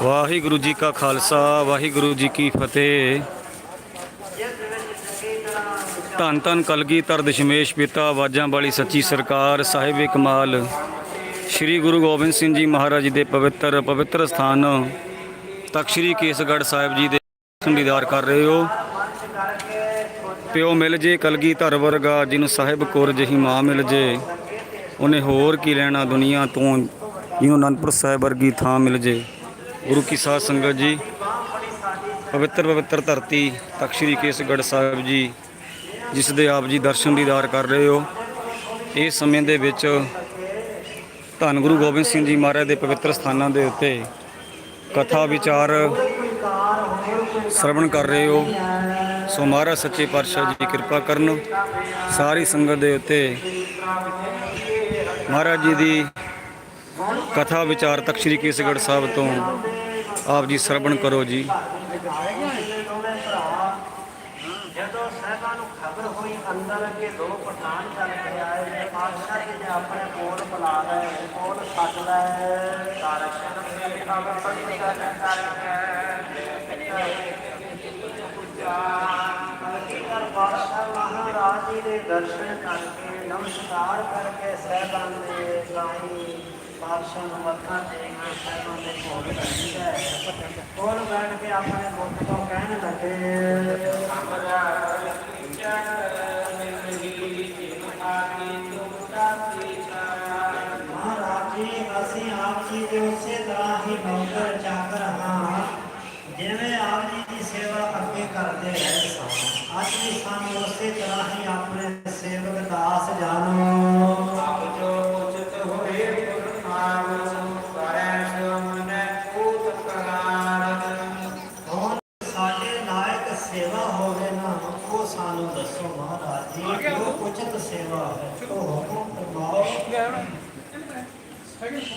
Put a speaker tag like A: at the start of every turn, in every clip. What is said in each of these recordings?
A: ਵਾਹਿਗੁਰੂ ਜੀ ਕਾ ਖਾਲਸਾ, ਵਾਹਿਗੁਰੂ ਜੀ ਕੀ ਫਤਿਹ। ਧੰਨ ਧੰਨ ਕਲਗੀਧਰ ਦਸ਼ਮੇਸ਼ ਪਿਤਾ, ਆਵਾਜ਼ਾਂ ਵਾਲੀ ਸੱਚੀ ਸਰਕਾਰ, ਸਾਹਿਬ ਕਮਾਲ ਸ੍ਰੀ ਗੁਰੂ ਗੋਬਿੰਦ ਸਿੰਘ ਜੀ ਮਹਾਰਾਜ ਜੀ ਦੇ ਪਵਿੱਤਰ ਪਵਿੱਤਰ ਸਥਾਨ। ਤਖਤ ਸ੍ਰੀ ਕੇਸਗੜ੍ਹ ਸਾਹਿਬ ਜੀ ਦੇ ਦਰਸ਼ਨ ਕਰ ਰਹੇ ਹੋ। ਪਿਓ ਮਿਲ ਜੇ ਕਲਗੀਧਰ ਵਰਗਾ ਜਿਹਨੂੰ ਸਾਹਿਬ ਕੋਰ ਜਹੀ ਮਾਂ ਮਿਲ ਜੇ। ਉਹਨੇ ਹੋਰ ਕੀ ਲੈਣਾ ਦੁਨੀਆ ਤੋਂ ਜਿਹਨੂੰ ਅਨੰਦਪੁਰ ਸਾਹਿਬ ਵਰਗੀ ਥਾਂ ਮਿਲ ਜੇ। ਗੁਰੂ ਕੀ ਸਾਧ ਸੰਗਤ ਜੀ, ਪਵਿੱਤਰ ਪਵਿੱਤਰ ਧਰਤੀ ਤਖਤ ਸ੍ਰੀ ਕੇਸਗੜ੍ਹ ਸਾਹਿਬ ਜੀ, ਜਿਸ ਦੇ ਆਪ ਜੀ ਦਰਸ਼ਨ ਦੀਦਾਰ ਕਰ ਰਹੇ ਹੋ। ਇਸ ਸਮੇਂ ਦੇ ਵਿੱਚ ਧੰਨ ਗੁਰੂ ਗੋਬਿੰਦ ਸਿੰਘ ਜੀ ਮਹਾਰਾਜ ਦੇ ਪਵਿੱਤਰ ਸਥਾਨਾਂ ਦੇ ਉੱਤੇ ਕਥਾ ਵਿਚਾਰ ਸਰਵਣ ਕਰ ਰਹੇ ਹੋ। ਸੋ ਮਹਾਰਾਜ ਸੱਚੇ ਪਾਤਸ਼ਾਹ ਜੀ ਕਿਰਪਾ ਕਰਨ, ਸਾਰੀ ਸੰਗਤ ਦੇ ਉੱਤੇ ਮਹਾਰਾਜ ਜੀ ਦੀ ਕਥਾ ਵਿਚਾਰ ਤਖਤ ਸ੍ਰੀ ਕੇਸਗੜ੍ਹ ਸਾਹਿਬ ਤੋਂ ਆਪ ਜੀ ਸਰਵਣ ਕਰੋ ਜੀ।
B: ਜਦੋਂ ਸਾਹਿਬਾਂ ਨੂੰ ਖਬਰ ਹੋਈ ਅੰਦਰ ਕਿ ਦੋ ਪਠਾਨ ਚੱਲ ਕੇ ਆਏ ਨੇ ਪਾਤਸ਼ਾਹ ਜੀ ਨੇ ਆਪਣੇ ਕੋਲ ਬੁਲਾ ਲਏ ਕੋਲ ਸੱਦ ਲਏ ਤਾਰਕ ਦੇ ਖਬਰ ਪੜੀ ਕਰ ਪਾਤਸ਼ਾਹ ਮਹਾਰਾਜ ਜੀ ਦੇ ਦਰਸ਼ਨ ਕਰਕੇ ਨਮਸਕਾਰ ਕਰਕੇ ਸਾਹਿਬਾਂ ਦੇ ਗਾਈ ਪਾਤਸ਼ਾਹ ਨੂੰ ਮੱਥਾ ਟੇਕਣਾ ਸਾਹਿਬਾਂ ਦੇ ਕੋਲ ਬੈਠਦਾ ਹੈ। ਕੋਲ ਬੈਠ ਕੇ ਆਪਣੇ ਮੁਖ ਤੋਂ ਕਹਿਣ ਲੱਗੇ ਮਹਾਰਾਜ ਜੀ, ਅਸੀਂ ਆਪ ਜੀ ਦੇ ਉਸੇ ਤਰ੍ਹਾਂ ਹੀ ਨੌਕਰ ਚਾਕਰ ਹਾਂ। ਜਿਵੇਂ ਆਪ ਜੀ ਦੀ ਸੇਵਾ ਅੱਗੇ ਕਰਦੇ ਰਹੇ ਸਾਂ, ਅੱਜ ਵੀ ਸਾਨੂੰ ਉਸੇ ਤਰ੍ਹਾਂ ਹੀ ਆਪਣੇ ਸੇਵਕ ਦਾਸ ਜਾਣੋ ਆਪ ਜੋ ਉਚਿਤ ਹੋਏ ਗੁਰ ਨਾਮ ਕਰੈ ਸੋ ਮਨੈ ਕੂਤ ਕਰਾਰ ਹੁਣ ਸਾਡੇ ਲਾਇਕ ਸੇਵਾ ਹੋਵੇ ਨਾ ਉਹ ਸਾਨੂੰ ਦੱਸੋ ਮਹਾਰਾਜ ਜੀ ਜੋ ਉਚਿਤ ਸੇਵਾ ਹੈ ਉਹ ਹੁਕਮ ਫਰਮਾਓ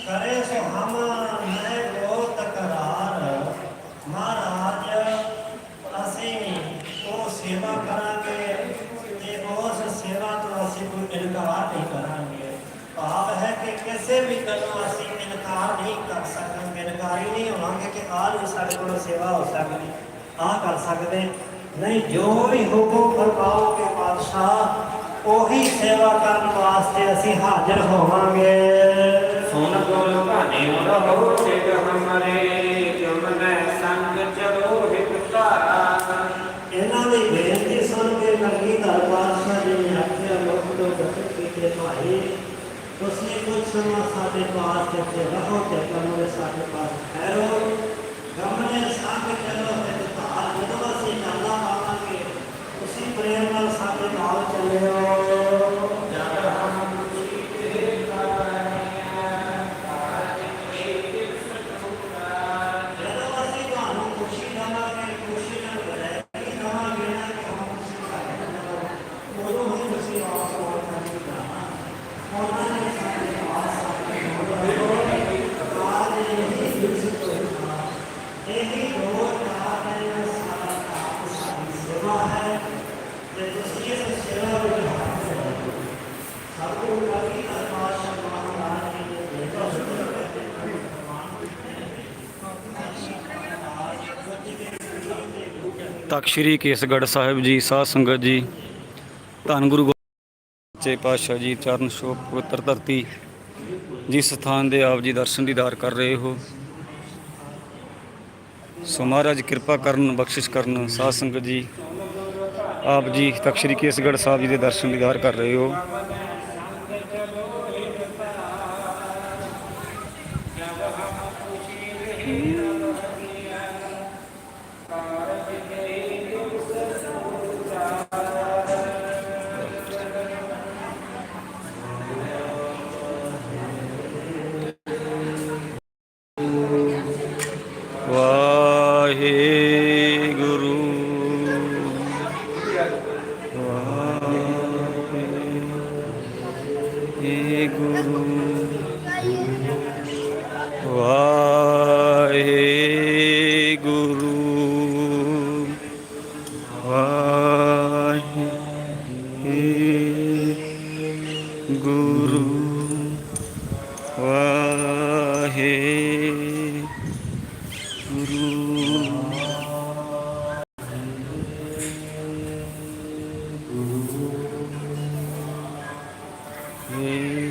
B: ਕਰੇ ਸੋ ਹਮ ਮੈਂ ਲੋ ਤਕਰਾਰ ਮਹਾਰਾਜ ਅਸੀਂ ਉਹ ਸੇਵਾ ਕਰਾਂਗੇ ਤੇ ਉਸ ਸੇਵਾ ਤੋਂ ਅਸੀਂ ਕੋਈ ਇਨਕਾਰ ਨਹੀਂ ਕਰਾਂਗੇ ਭਾਵ ਹੈ ਕਿ ਕਿਸੇ ਵੀ ਗੱਲੋਂ ਅਸੀਂ ਇਨਕਾਰ ਨਹੀਂ ਕਰ ਸਕਾਂਗੇ ਇਨਕਾਰੀ ਨਹੀਂ ਹੋਵਾਂਗੇ ਕਿ ਆਹ ਵੀ ਸਾਡੇ ਕੋਲ ਸੇਵਾ ਹੋ ਸਕਦੀ ਆਹ ਕਰ ਸਕਦੇ। ਨਹੀਂ ਜੋ ਵੀ ਹੁਕਮ ਫਰਮਾਓਗੇ ਪਾਤਸ਼ਾਹ ਉਹੀ ਸੇਵਾ ਕਰਨ ਵਾਸਤੇ ਅਸੀਂ ਹਾਜ਼ਰ ਹੋਵਾਂਗੇ।
C: ਸੁਨ ਗੁਰ ਭਾਣੇ ਰਹੋ ਸਿਧ ਹਮਰੇ ਜਮਨੈ ਸੰਗ ਚਲੋ ਹਿਤ ਧਾਰਾ।
B: ਇਹਨਾਂ ਦੀ ਬੇਨਤੀ ਸੁਣ ਕੇ ਲੱਗੀ ਦਰਬਾਰ ਸਾਹਿਬ ਜੀ ਨੇ ਆਖਿਆ ਲੋਕ ਤੋਂ ਗਤ ਕੀਤੇ ਭਾਈ ਤੁਸੀਂ ਕੁਝ ਸਮਾਂ ਸਾਡੇ ਪਾਸ ਇੱਥੇ ਰਹੋ ਤੇ ਕਮਰੇ ਸਾਡੇ ਪਾਸ ਠਹਿਰੋ। ਗਮਨੇ ਸੰਗ ਚਲੋ ਤੇ ਧਾਰ ਜਦੋਂ ਅਸੀਂ ਜਾਣਾ ਪਾਵਾਂਗੇ ਤੁਸੀਂ ਪ੍ਰੇਮ ਨਾਲ ਸਾਡੇ ਨਾਲ ਚੱਲਿਓ
C: ਜਗ ਹਮ ਖੁਸ਼ੀ ਤੇ
B: ਜਦੋਂ ਅਸੀਂ ਤੁਹਾਨੂੰ ਖੁਸ਼ੀ ਦੇਵਾਂਗੇ ਖੁਸ਼ੀ ਨਾਲ ਵਧਾਈ ਦੇਵਾਂਗੇ ਨਾ ਕਿ ਹਮ ਖੁਸ਼ੀ ਕਰਾਂਗੇ ਉਦੋਂ ਹੀ ਤੁਸੀਂ ਆਪ ਕੋਲ ਕਰਨੀ ਉਹਨਾਂ ਨੇ ਸਾਡੇ ਪਾਸ ਇਹੀ ਰੋਜ਼ ਰਾਤ ਹੈ ਸਾਡਾ ਕੰਮ ਸਾਡੀ ਸੇਵਾ ਹੈ ਜੇ ਤੁਸੀਂ ਇਸ ਸੇਵਾ ਵਿੱਚ ਹੱਥ ਰੱਖੋ ਸਭ ਤੋਂ ਪਹਿਲੀ ਅਰਦਾਸ ਮਹਾਰਾਜ ਜੀ ਨੇ ਬੇਟਾ ਸੁਣ
A: ਤਖਤ ਸ੍ਰੀ ਕੇਸਗੜ੍ਹ ਸਾਹਿਬ ਜੀ, ਸਾਧ ਸੰਗਤ ਜੀ, ਧੰਨ ਗੁਰੂ ਗੋਬਿੰਦ ਸੱਚੇ ਪਾਤਸ਼ਾਹ ਜੀ, ਚਰਨ ਛੋਹ ਪਵਿੱਤਰ ਧਰਤੀ, ਜਿਸ ਸਥਾਨ ਦੇ ਆਪ ਜੀ ਦਰਸ਼ਨ ਦੀਦਾਰ ਕਰ ਰਹੇ ਹੋ। ਸੋ ਮਹਾਰਾਜ ਕਿਰਪਾ ਕਰਨ, ਬਖਸ਼ਿਸ਼ ਕਰਨ, ਸਾਧ ਸੰਗਤ ਜੀ ਆਪ ਜੀ ਤਖਤ ਸ੍ਰੀ ਕੇਸਗੜ੍ਹ ਸਾਹਿਬ ਜੀ ਦੇ ਦਰਸ਼ਨ ਦੀਦਾਰ ਕਰ ਰਹੇ ਹੋ। ਵਾਹਿਗੁਰੂ।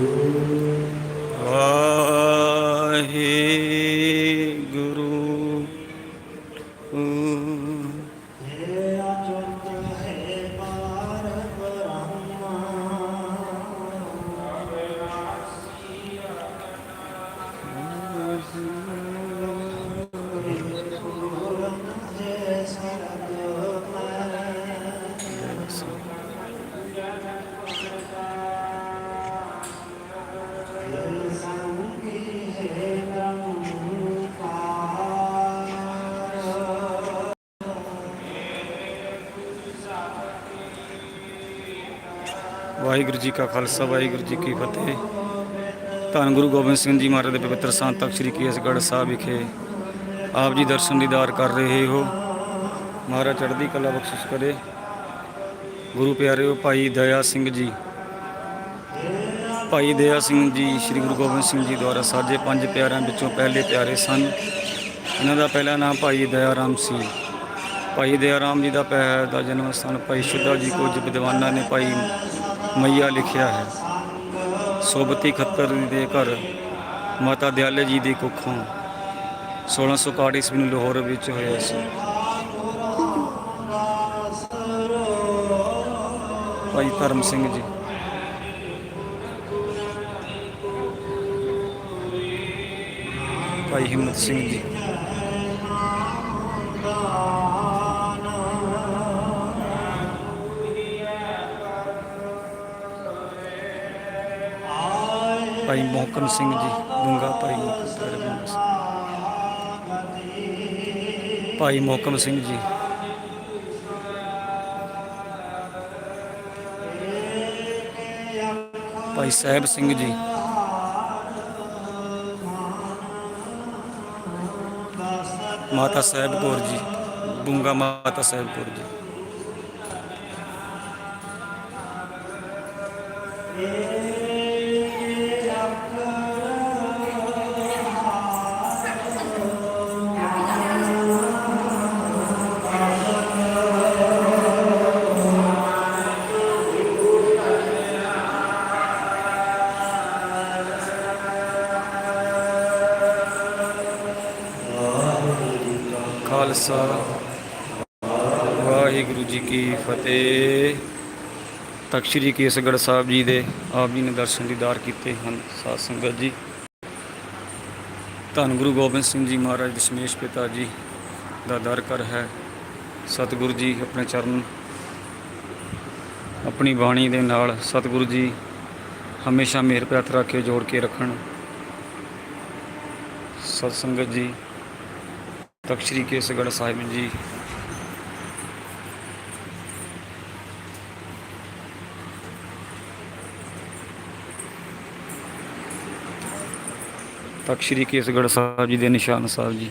A: ਵਾਹਿਗੁਰੂ ਵਾਹਿਗੁਰੂ
B: ਜੀ
A: ਕਾ ਖਾਲਸਾ, ਵਾਹਿਗੁਰੂ ਜੀ ਕੀ ਫਤਿਹ। ਧੰਨ ਗੁਰੂ ਗੋਬਿੰਦ ਸਿੰਘ ਜੀ ਮਹਾਰਾਜ ਦੇ ਪਵਿੱਤਰ ਸਥਾਨ ਤਖਤ ਸ੍ਰੀ ਕੇਸਗੜ੍ਹ ਸਾਹਿਬ ਵਿਖੇ ਆਪ ਜੀ ਦਰਸ਼ਨ ਦੀਦਾਰ ਕਰ ਰਹੇ ਹੋ। ਮਹਾਰਾਜ ਚੜ੍ਹਦੀ ਕਲਾ ਬਖਸ਼ਿਸ਼ ਕਰੇ। ਗੁਰੂ ਪਿਆਰਿਓ, ਭਾਈ ਦਇਆ ਸਿੰਘ ਜੀ। ਭਾਈ ਦਇਆ ਸਿੰਘ ਜੀ, ਸ੍ਰੀ ਗੁਰੂ ਗੋਬਿੰਦ ਸਿੰਘ ਜੀ ਦੁਆਰਾ ਸਾਜੇ ਪੰਜ ਪਿਆਰਿਆਂ ਵਿੱਚੋਂ ਪਹਿਲੇ ਪਿਆਰੇ ਸਨ। ਇਹਨਾਂ ਦਾ ਪਹਿਲਾ ਨਾਮ ਭਾਈ ਦਇਆ ਰਾਮ ਸੀ। ਭਾਈ ਦਇਆ ਰਾਮ ਜੀ ਦਾ ਪਹਿ ਦਾ ਜਨਮ ਸਥਾਨ ਭਾਈ ਸ਼ੁੱਧਾ ਜੀ ਕੁਝ ਵਿਦਵਾਨਾਂ ਨੇ ਭਾਈ ਮਈਆ ਲਿਖਿਆ ਹੈ। ਸੋਬਤੀ ਖੱਤਰ ਦੇ ਘਰ, ਮਾਤਾ ਦਿਆਲੇ ਜੀ ਦੀ ਕੁੱਖੋਂ 1661 ਈਸਵੀ ਨੂੰ ਲਾਹੌਰ ਵਿੱਚ ਹੋਇਆ ਸੀ। ਭਾਈ ਧਰਮ ਸਿੰਘ ਜੀ। ਭਾਈ ਹਿੰਮਤ ਸਿੰਘ ਜੀ। ਮੋਹਕਮ ਸਿੰਘ ਜੀ, ਗੁੰਗਾ ਭਾਈ ਮੋਹਕਮ ਸਿੰਘ ਭਾਈ ਮੋਹਕਮ ਸਿੰਘ ਜੀ। ਭਾਈ ਸਾਹਿਬ ਸਿੰਘ ਜੀ। ਮਾਤਾ ਸਾਹਿਬ ਕੌਰ ਜੀ, ਗੁੰਗਾ ਮਾਤਾ ਸਾਹਿਬ ਕੌਰ ਜੀ। ਖਾਲਸਾ। ਵਾਹਿਗੁਰੂ ਜੀ ਕੀ ਫਤਿਹ। ਤਖਤ ਸ੍ਰੀ ਕੇਸਗੜ੍ਹ ਸਾਹਿਬ ਜੀ ਦੇ ਆਪ ਜੀ ਨੇ ਦਰਸ਼ਨ ਦੀਦਾਰ ਕੀਤੇ ਹਨ, ਸਾਧ ਸੰਗਤ ਜੀ। ਧੰਨ ਗੁਰੂ ਗੋਬਿੰਦ ਸਿੰਘ ਜੀ ਮਹਾਰਾਜ ਦਸ਼ਮੇਸ਼ ਪਿਤਾ ਜੀ ਦਾ ਦਰ ਕਰ ਹੈ। ਸਤਿਗੁਰੂ ਜੀ ਆਪਣੇ ਚਰਨ, ਆਪਣੀ ਬਾਣੀ ਦੇ ਨਾਲ ਸਤਿਗੁਰੂ ਜੀ ਹਮੇਸ਼ਾ ਮੇਰ ਪਿਆਤ ਰੱਖ ਕੇ ਜੋੜ ਕੇ ਰੱਖਣ। ਸਤ ਸੰਗਤ ਜੀ ਤਖਤ ਸ੍ਰੀ ਕੇਸਗੜ੍ਹ ਸਾਹਿਬ ਜੀ। ਤਖਤ ਸ੍ਰੀ ਕੇਸਗੜ੍ਹ ਸਾਹਿਬ ਜੀ ਦੇ ਨਿਸ਼ਾਨ ਸਾਹਿਬ ਜੀ।